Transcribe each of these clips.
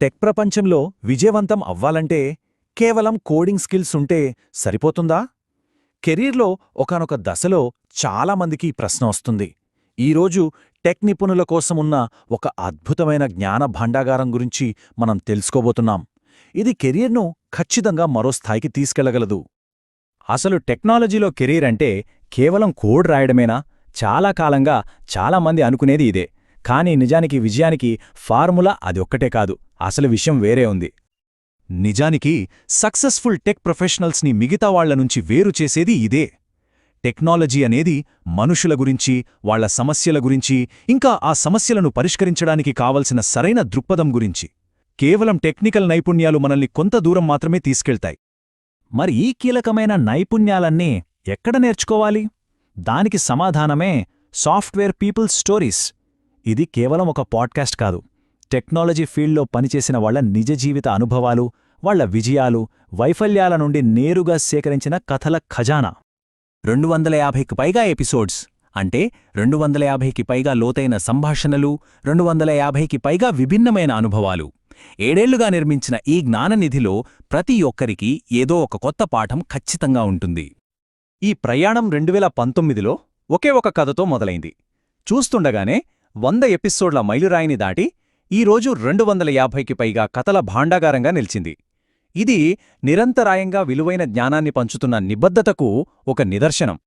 Tech ప్రపంచంలో విజయవంతం అవ్వాలంటే కేవలం కోడింగ్ స్కిల్స్ ఉంటే సరిపోతుందా? కెరీర్లో ఒకానొక దశలో చాలామందికి ప్రశ్న వస్తుంది. ఈరోజు టెక్ నిపుణుల కోసం ఉన్న ఒక అద్భుతమైన జ్ఞాన భాండాగారం గురించి మనం తెలుసుకోబోతున్నాం. ఇది కెరీర్ను ఖచ్చితంగా మరో స్థాయికి తీసుకెళ్ళగలదు. అసలు టెక్నాలజీలో కెరీర్ అంటే కేవలం కోడ్ రాయడమేనా? చాలా కాలంగా చాలామంది అనుకునేది ఇదే. కానీ నిజానికి విజయానికి ఫార్ములా అది ఒక్కటే కాదు. అసలు విషయం వేరే ఉంది. నిజానికి సక్సెస్ఫుల్ టెక్ ప్రొఫెషనల్స్ని మిగతా వాళ్ళ నుంచి వేరు చేసేది ఇదే. టెక్నాలజీ అనేది మనుషుల గురించి వాళ్ళ సమస్యల గురించి ఇంకా ఆ సమస్యలను పరిష్కరించడానికి కావలసిన సరైన దృక్పథం గురించి. కేవలం టెక్నికల్ నైపుణ్యాలు మనల్ని కొంత దూరం మాత్రమే తీసుకెళ్తాయి. మరి ఈ కీలకమైన నైపుణ్యాలన్నీ ఎక్కడ నేర్చుకోవాలి? దానికి సమాధానమే సాఫ్ట్వేర్ పీపుల్ స్టోరీస్. ఇది కేవలం ఒక పాడ్కాస్ట్ కాదు. టెక్నాలజీ ఫీల్డ్లో పనిచేసిన వాళ్ళ నిజ జీవిత అనుభవాలు వాళ్ళ విజయాలు వైఫల్యాల నుండి నేరుగా సేకరించిన కథల ఖజానా. రెండు వందల యాభైకి పైగా ఎపిసోడ్స్ అంటే రెండు వందల యాభైకి పైగా లోతైన సంభాషణలు రెండు వందల యాభైకి పైగా విభిన్నమైన అనుభవాలు. ఏడేళ్ళుగా నిర్మించిన ఈ జ్ఞాననిధిలో ప్రతి ఒక్కరికి ఏదో ఒక కొత్త పాఠం ఖచ్చితంగా ఉంటుంది. ఈ ప్రయాణం రెండువేల పంతొమ్మిదిలో ఒకే ఒక కథతో మొదలైంది. చూస్తుండగానే వంద ఎపిసోడ్ల మైలురాయిని దాటి ఈరోజు రెండు వందల యాభైకి పైగా కథల భాండాగారంగా నిలిచింది. ఇది నిరంతరాయంగా విలువైన జ్ఞానాన్ని పంచుతున్న నిబద్ధతకు ఒక నిదర్శనం.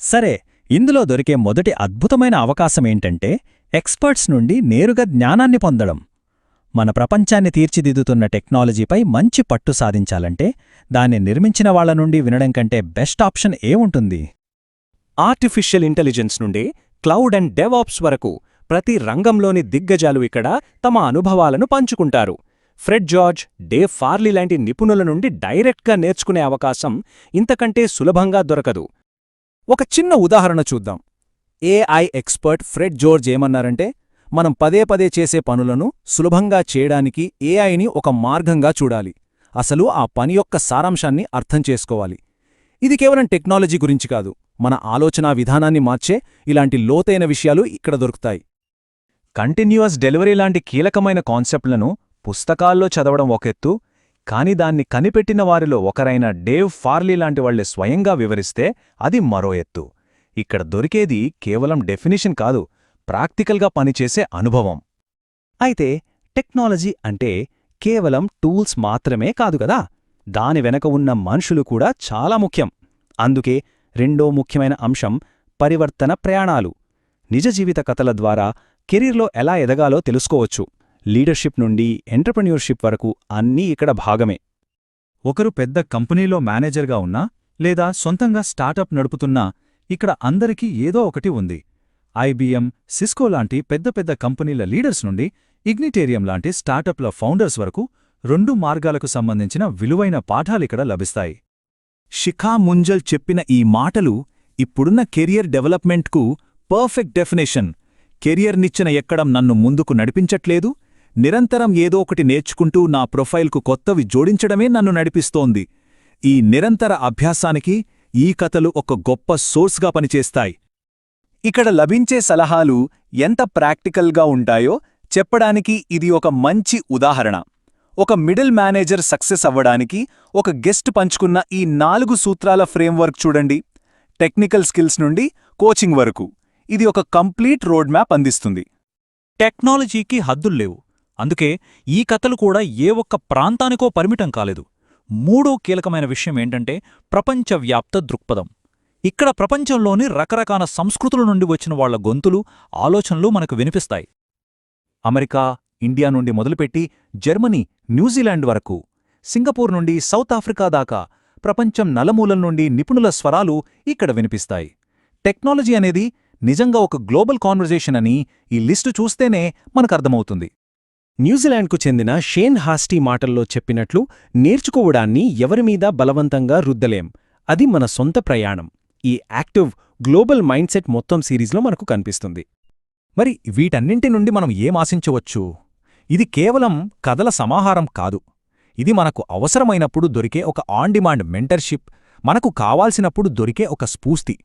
సరే ఇందులో దొరికే మొదటి అద్భుతమైన అవకాశమేంటంటే ఎక్స్పర్ట్స్ నుండి నేరుగా జ్ఞానాన్ని పొందడం. మన ప్రపంచాన్ని తీర్చిదిద్దుతున్న టెక్నాలజీపై మంచి పట్టు సాధించాలంటే దాన్ని నిర్మించిన వాళ్ళ నుండి వినడం కంటే బెస్ట్ ఆప్షన్ ఏముంటుంది? ఆర్టిఫిషియల్ ఇంటెలిజెన్స్ నుండి క్లౌడ్ అండ్ డెవాప్స్ వరకు ప్రతి రంగంలోని దిగ్గజాలు ఇక్కడ తమ అనుభవాలను పంచుకుంటారు. ఫ్రెడ్ జార్జ్ డేవ్ ఫార్లీ లాంటి నిపుణుల నుండి డైరెక్ట్గా నేర్చుకునే అవకాశం ఇంతకంటే సులభంగా దొరకదు. ఒక చిన్న ఉదాహరణ చూద్దాం. ఏఐ ఎక్స్పర్ట్ ఫ్రెడ్ జార్జ్ ఏమన్నారంటే మనం పదే పదే చేసే పనులను సులభంగా చేయడానికి ఏఐని ఒక మార్గంగా చూడాలి. అసలు ఆ పని యొక్క సారాంశాన్ని అర్థం చేసుకోవాలి. ఇది కేవలం టెక్నాలజీ గురించి కాదు. మన ఆలోచనా విధానాన్ని మార్చే ఇలాంటి లోతైన విషయాలు ఇక్కడ దొరుకుతాయి. కంటిన్యూయస్ డెలివరీ లాంటి కీలకమైన కాన్సెప్ట్లను పుస్తకాల్లో చదవడం ఒక ఎత్తు కాని దాన్ని కనిపెట్టిన వారిలో ఒకరైన డేవ్ ఫార్లీ లాంటి వాళ్ళే స్వయంగా వివరిస్తే అది మరో ఎత్తు. ఇక్కడ దొరికేది కేవలం డెఫినిషన్ కాదు ప్రాక్టికల్గా పనిచేసే అనుభవం. అయితే టెక్నాలజీ అంటే కేవలం టూల్స్ మాత్రమే కాదు కదా? దాని వెనక ఉన్న మనుషులు కూడా చాలా ముఖ్యం. అందుకే రెండో ముఖ్యమైన అంశం పరివర్తన ప్రయాణాలు. నిజ జీవిత కథల ద్వారా కెరీర్లో ఎలా ఎదగాలో తెలుసుకోవచ్చు. లీడర్షిప్ నుండి ఎంటర్ప్రెన్యూర్షిప్ వరకు అన్నీ ఇక్కడ భాగమే. ఒకరు పెద్ద కంపెనీలో మేనేజర్గా ఉన్నా లేదా సొంతంగా స్టార్టప్ నడుపుతున్నా ఇక్కడ అందరికీ ఏదో ఒకటి ఉంది. ఐబీఎం సిస్కో లాంటి పెద్ద పెద్ద కంపెనీల లీడర్స్ నుండి ఇగ్నిటేరియం లాంటి స్టార్టప్ల ఫౌండర్స్ వరకు రెండు మార్గాలకు సంబంధించిన విలువైన పాఠాలిక్కడ లభిస్తాయి. శిఖా ముంజల్ చెప్పిన ఈ మాటలు ఇప్పుడున్న కెరియర్ డెవలప్మెంట్కు పర్ఫెక్ట్ డెఫినేషన్. కెరియర్నిచ్చిన ఎక్కడం నన్ను ముందుకు నడిపించట్లేదు. నిరంతరం ఏదో ఒకటి నేర్చుకుంటూ నా ప్రొఫైల్కు కొత్తవి జోడించడమే నన్ను నడిపిస్తోంది. ఈ నిరంతర అభ్యాసానికి ఈ కథలు ఒక గొప్ప సోర్స్గా పనిచేస్తాయి. ఇక్కడ లభించే సలహాలు ఎంత ప్రాక్టికల్గా ఉంటాయో చెప్పడానికి ఇది ఒక మంచి ఉదాహరణ. ఒక మిడిల్ మేనేజర్ సక్సెస్ అవ్వడానికి ఒక గెస్ట్ పంచుకున్న ఈ నాలుగు సూత్రాల ఫ్రేమ్వర్క్ చూడండి. టెక్నికల్ స్కిల్స్ నుండి కోచింగ్ వరకు. ఇది ఒక కంప్లీట్ రోడ్ మ్యాప్ అందిస్తుంది. టెక్నాలజీకి హద్దుల్లేవు అందుకే ఈ కథలు కూడా ఏ ఒక్క ప్రాంతానికో పరిమితం కాలేదు. మూడో కీలకమైన విషయం ఏంటంటే ప్రపంచవ్యాప్త దృక్పథం. ఇక్కడ ప్రపంచంలోని రకరకాల సంస్కృతుల నుండి వచ్చిన వాళ్ళ గొంతులు ఆలోచనలు మనకు వినిపిస్తాయి. అమెరికా ఇండియా నుండి మొదలుపెట్టి జర్మనీ న్యూజిలాండ్ వరకు సింగపూర్ నుండి సౌత్ ఆఫ్రికా దాకా ప్రపంచం నలమూలల నుండి నిపుణుల స్వరాలు ఇక్కడ వినిపిస్తాయి. టెక్నాలజీ అనేది నిజంగా ఒక గ్లోబల్ కాన్వర్జేషన్ అని ఈ లిస్టు చూస్తేనే మనకర్థమవుతుంది. న్యూజిలాండ్కు చెందిన షేన్ హాస్టీ మాటల్లో చెప్పినట్లు నేర్చుకోవడాన్ని ఎవరిమీద బలవంతంగా రుద్దలేం. అది మన సొంత ప్రయాణం. ఈ యాక్టివ్ గ్లోబల్ మైండ్ సెట్ మొత్తం సిరీస్లో మనకు కనిపిస్తుంది. మరి వీటన్నింటి నుండి మనం ఏం ఆశించవచ్చు? ఇది కేవలం కథల సమాహారం కాదు. ఇది మనకు అవసరమైనప్పుడు దొరికే ఒక ఆన్ డిమాండ్ మెంటర్షిప్ మనకు కావాల్సినప్పుడు దొరికే ఒక స్ఫూర్తి.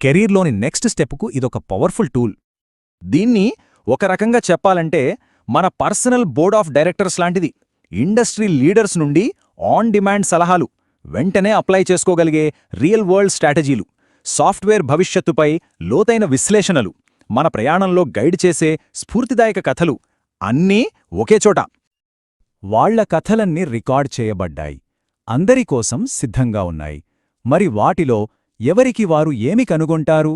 కెరీర్లోని నెక్స్ట్ స్టెప్కు ఇదొక పవర్ఫుల్ టూల్. దీన్ని ఒక రకంగా చెప్పాలంటే మన పర్సనల్ బోర్డ్ ఆఫ్ డైరెక్టర్స్ లాంటిది. ఇండస్ట్రీ లీడర్స్ నుండి ఆన్ డిమాండ్ సలహాలు వెంటనే అప్లై చేసుకోగలిగే రియల్ వరల్డ్ స్ట్రాటజీలు సాఫ్ట్వేర్ భవిష్యత్తుపై లోతైన విశ్లేషణలు మన ప్రయాణంలో గైడ్ చేసే స్ఫూర్తిదాయక కథలు అన్నీ ఒకేచోట వాళ్ళ వాళ్ళ కథలన్నీ రికార్డ్ చేయబడ్డాయి. అందరి కోసం సిద్ధంగా ఉన్నాయి. మరి వాటిలో ఎవరికి వారు ఏమి కనుగొంటారు?